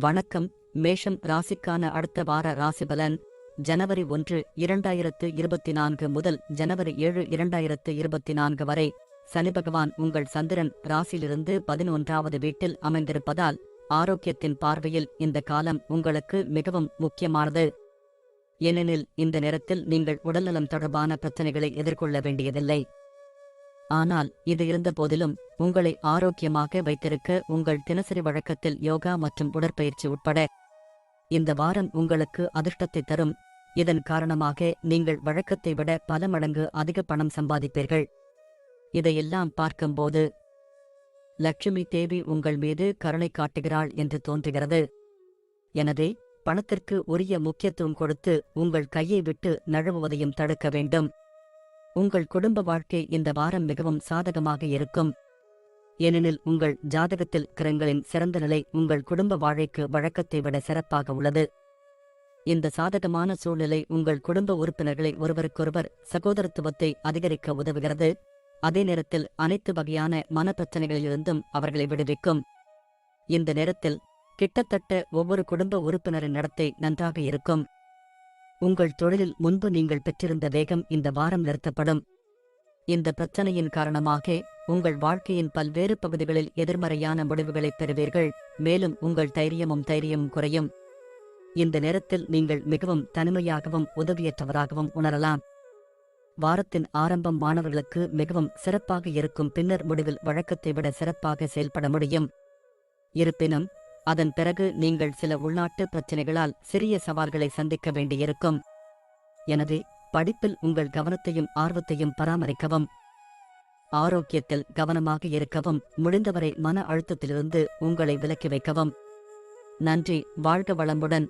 வணக்கம். மேஷம் ராசிக்கான அடுத்த வார ராசிபலன் ஜனவரி ஒன்று இரண்டாயிரத்து இருபத்தி நான்கு முதல் ஜனவரி ஏழு இரண்டாயிரத்து இருபத்தி நான்கு வரை சனி பகவான் உங்கள் சந்திரன் ராசியிலிருந்து பதினொன்றாவது வீட்டில் அமைந்திருப்பதால் ஆரோக்கியத்தின் பார்வையில் இந்த காலம் உங்களுக்கு மிகவும் முக்கியமானது. ஏனெனில் இந்த நேரத்தில் நீங்கள் உடல்நலம் தொடர்பான பிரச்சனைகளை எதிர்கொள்ள வேண்டியதில்லை. ஆனால் இது இருந்தபோதிலும் உங்களை ஆரோக்கியமாக வைத்திருக்க உங்கள் தினசரி வழக்கத்தில் யோகா மற்றும் உடற்பயிற்சி உட்பட இந்த வாரம் உங்களுக்கு அதிர்ஷ்டத்தை தரும். இதன் காரணமாக நீங்கள் வழக்கத்தை விட பல மடங்கு அதிக பணம் சம்பாதிப்பீர்கள். இதையெல்லாம் பார்க்கும்போது லட்சுமி தேவி உங்கள் மீது கருணை காட்டுகிறாள் என்று தோன்றுகிறது. எனவே பணத்திற்கு உரிய முக்கியத்துவம் கொடுத்து உங்கள் கையை விட்டு நழுவுவதையும் தடுக்க வேண்டும். உங்கள் குடும்ப வாழ்க்கை இந்த வாரம் மிகவும் சாதகமாக இருக்கும். ஏனெனில் உங்கள் ஜாதகத்தில் கிரங்களின் சிறந்த நிலை உங்கள் குடும்ப வாழ்க்கைக்கு வழக்கத்தை விட சிறப்பாக உள்ளது. இந்த சாதகமான சூழ்நிலை உங்கள் குடும்ப உறுப்பினர்களை ஒருவருக்கொருவர் சகோதரத்துவத்தை அதிகரிக்க உதவுகிறது. அதே நேரத்தில் அனைத்து வகையான மனப்பிரச்சனைகளிலிருந்தும் அவர்களை விடுவிக்கும். இந்த நேரத்தில் கிட்டத்தட்ட ஒவ்வொரு குடும்ப உறுப்பினரின் நடத்தை நன்றாக இருக்கும். உங்கள் தொழிலில் முன்பு நீங்கள் பெற்றிருந்த வேகம் இந்த வாரம் நிறுத்தப்படும். இந்த பிரச்சனையின் காரணமாக உங்கள் வாழ்க்கையின் பல்வேறு பகுதிகளில் எதிர்மறையான முடிவுகளைப் பெறுவீர்கள். மேலும் உங்கள் தைரியமும் தைரியமும் குறையும். இந்த நேரத்தில் நீங்கள் மிகவும் தனிமையாகவும் உதவியற்றவராகவும் உணரலாம். வாரத்தின் ஆரம்பம் மாணவர்களுக்கு மிகவும் சிறப்பாக இருக்கும். பின்னர் முடிவில் வழக்கத்தை விட சிறப்பாக செயல்பட முடியும். இருப்பினும் அதன் பிறகு நீங்கள் சில உள்நாட்டு பிரச்சினைகளால் சிறிய சவால்களை சந்திக்க வேண்டியிருக்கும். எனவே படிப்பில் உங்கள் கவனத்தையும் ஆர்வத்தையும் பராமரிக்கவும். ஆரோக்கியத்தில் கவனமாக இருக்கவும் முடிந்தவரை மன அழுத்தத்திலிருந்து உங்களை விலக்கி வைக்கவும். நன்றி வாழ்க வளமுடன்.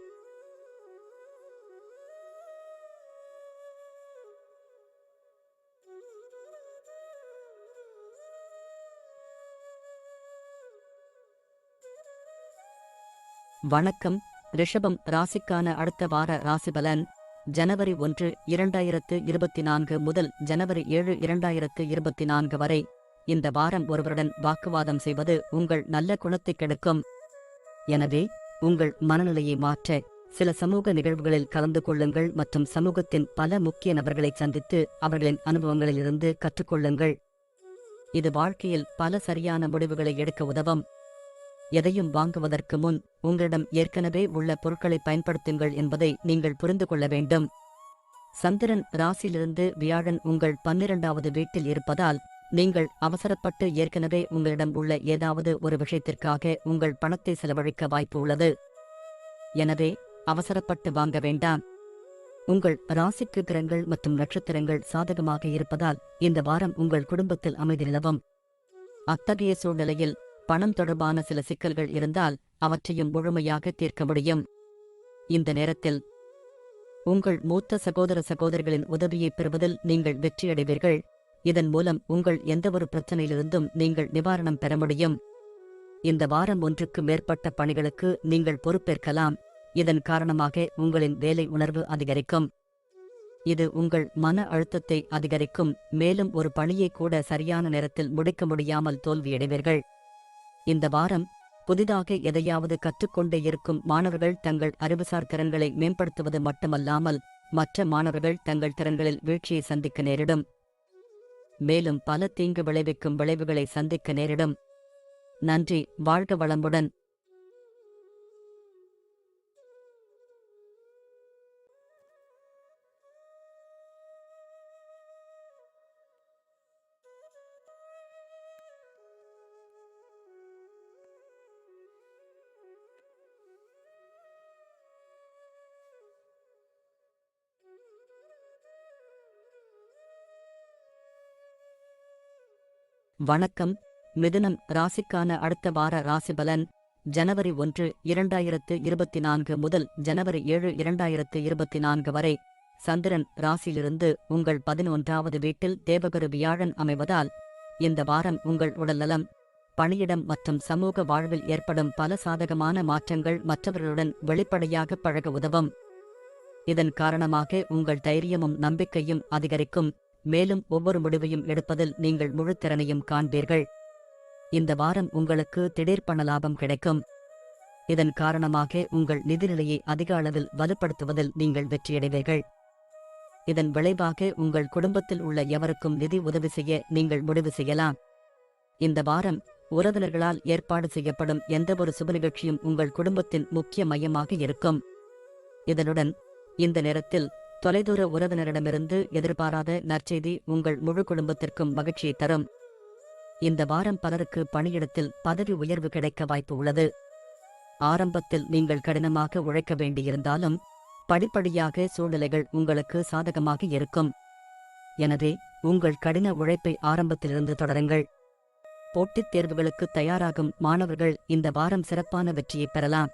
வணக்கம். ரிஷபம் ராசிக்கான அடுத்த வார ராசிபலன் ஜனவரி ஒன்று இரண்டாயிரத்து இருபத்தி நான்கு முதல் ஜனவரி ஏழு இரண்டாயிரத்து இருபத்தி நான்கு வரை. இந்த வாரம் ஒருவருடன் வாக்குவாதம் செய்வது உங்கள் நல்ல குணத்தை கெடுக்கும். எனவே உங்கள் மனநிலையை மாற்ற சில சமூக நிகழ்வுகளில் கலந்து கொள்ளுங்கள் மற்றும் சமூகத்தின் பல முக்கிய நபர்களை சந்தித்து அவர்களின் அனுபவங்களிலிருந்து கற்றுக்கொள்ளுங்கள். இது வாழ்க்கையில் பல சரியான முடிவுகளை எடுக்க உதவும். எதையும் வாங்குவதற்கு முன் உங்களிடம் ஏற்கனவே உள்ள பொருட்களை பயன்படுத்துங்கள் என்பதை நீங்கள் புரிந்து கொள்ள வேண்டும். சந்திரன் ராசியிலிருந்து வியாழன் உங்கள் பன்னிரண்டாவது வீட்டில் இருப்பதால் நீங்கள் அவசரப்பட்டு ஏற்கனவே உங்களிடம் உள்ள ஏதாவது ஒரு விஷயத்திற்காக உங்கள் பணத்தை செலவழிக்க வாய்ப்பு உள்ளது. எனவே அவசரப்பட்டு வாங்க வேண்டாம். உங்கள் ராசிக்கு கிரகங்கள் மற்றும் நட்சத்திரங்கள் சாதகமாக இருப்பதால் இந்த வாரம் உங்கள் குடும்பத்தில் அமைதி நிலவும் அத்தகைய சூழ்நிலையில் பணம் தொடர்பான சில சிக்கல்கள் இருந்தால் அவற்றையும் முழுமையாக தீர்க்க முடியும். இந்த நேரத்தில் உங்கள் மூத்த சகோதர சகோதரிகளின் உதவியைப் பெறுவதில் நீங்கள் வெற்றியடைவீர்கள். இதன் மூலம் உங்கள் எந்தவொரு பிரச்சனையிலிருந்தும் நீங்கள் நிவாரணம் பெற முடியும். இந்த வாரம் ஒன்றுக்கு மேற்பட்ட பணிகளுக்கு நீங்கள் பொறுப்பேற்கலாம். இதன் காரணமாக உங்களின் வேலை உணர்வு அதிகரிக்கும். இது உங்கள் மன அழுத்தத்தை அதிகரிக்கும். மேலும் ஒரு பணியை கூட சரியான நேரத்தில் முடிக்க முடியாமல் தோல்வியடைவீர்கள். இந்த வாரம் புதிதாக எதையாவது கற்றுக்கொண்டே இருக்கும் மாணவர்கள் தங்கள் அறிவுசார் திறன்களை மேம்படுத்துவது மட்டுமல்லாமல் மற்ற மாணவர்கள் தங்கள் திறன்களில் வீழ்ச்சியை சந்திக்க நேரிடும். மேலும் பல தீங்கு விளைவிக்கும் விளைவுகளை சந்திக்க நேரிடும். நன்றி வாழ்க வளமுடன். வணக்கம். மிதுனம் ராசிக்கான அடுத்த வார ராசிபலன் ஜனவரி ஒன்று இரண்டாயிரத்து இருபத்தி நான்கு முதல் ஜனவரி ஏழு இரண்டாயிரத்து இருபத்தி நான்கு வரை. சந்திரன் ராசியிலிருந்து உங்கள் பதினொன்றாவது வீட்டில் தேவகுரு வியாழன் அமைவதால் இந்த வாரம் உங்கள் உடல்நலம் பணியிடம் மற்றும் சமூக வாழ்வில் ஏற்படும் பல சாதகமான மாற்றங்கள் மற்றவர்களுடன் வெளிப்படையாக பழக உதவும். இதன் காரணமாக உங்கள் தைரியமும் நம்பிக்கையும் அதிகரிக்கும். மேலும் ஒவ்வொரு முடிவையும் எடுப்பதில் நீங்கள் முழு திறனையும் காண்பீர்கள். இந்த வாரம் உங்களுக்கு திடீர் பண லாபம் கிடைக்கும். இதன் காரணமாக உங்கள் நிதிநிலையை அதிக அளவில் வலுப்படுத்துவதில் நீங்கள் வெற்றியடைவீர்கள். இதன் விளைவாக உங்கள் குடும்பத்தில் உள்ள எவருக்கும் நிதி உதவி செய்ய நீங்கள் முடிவு செய்யலாம். இந்த வாரம் உறவினர்களால் ஏற்பாடு செய்யப்படும் எந்தவொரு சுப நிகழ்ச்சியும் உங்கள் குடும்பத்தின் முக்கிய மையமாக இருக்கும். இதனுடன் இந்த நேரத்தில் தொலைதூர உறவினரிடமிருந்து எதிர்பாராத நற்செய்தி உங்கள் முழு குடும்பத்திற்கும் மகிழ்ச்சியை தரும். இந்த வாரம் பலருக்கு பணியிடத்தில் பதவி உயர்வு கிடைக்க வாய்ப்பு உள்ளது. ஆரம்பத்தில் நீங்கள் கடினமாக உழைக்க வேண்டியிருந்தாலும் படிப்படியாக சூழ்நிலைகள் உங்களுக்கு சாதகமாக இருக்கும். எனவே உங்கள் கடின உழைப்பை ஆரம்பத்திலிருந்து தொடருங்கள். போட்டித் தேர்வுகளுக்கு தயாராகும் மாணவர்கள் இந்த வாரம் சிறப்பான வெற்றியை பெறலாம்.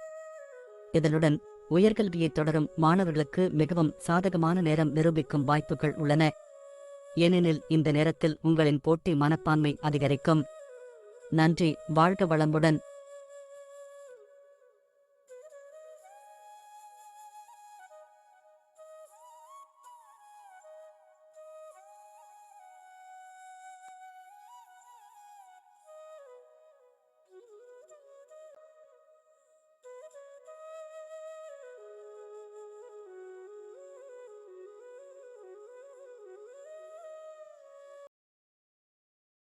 இதனுடன் உயர்கல்வியை தொடரும் மாணவர்களுக்கு மிகவும் சாதகமான நேரம் நிரூபிக்கும் வாய்ப்புகள் உள்ளன. ஏனெனில் இந்த நேரத்தில் உங்களின் போட்டி மனப்பான்மை அதிகரிக்கும். நன்றி வாழ்க வளமுடன்.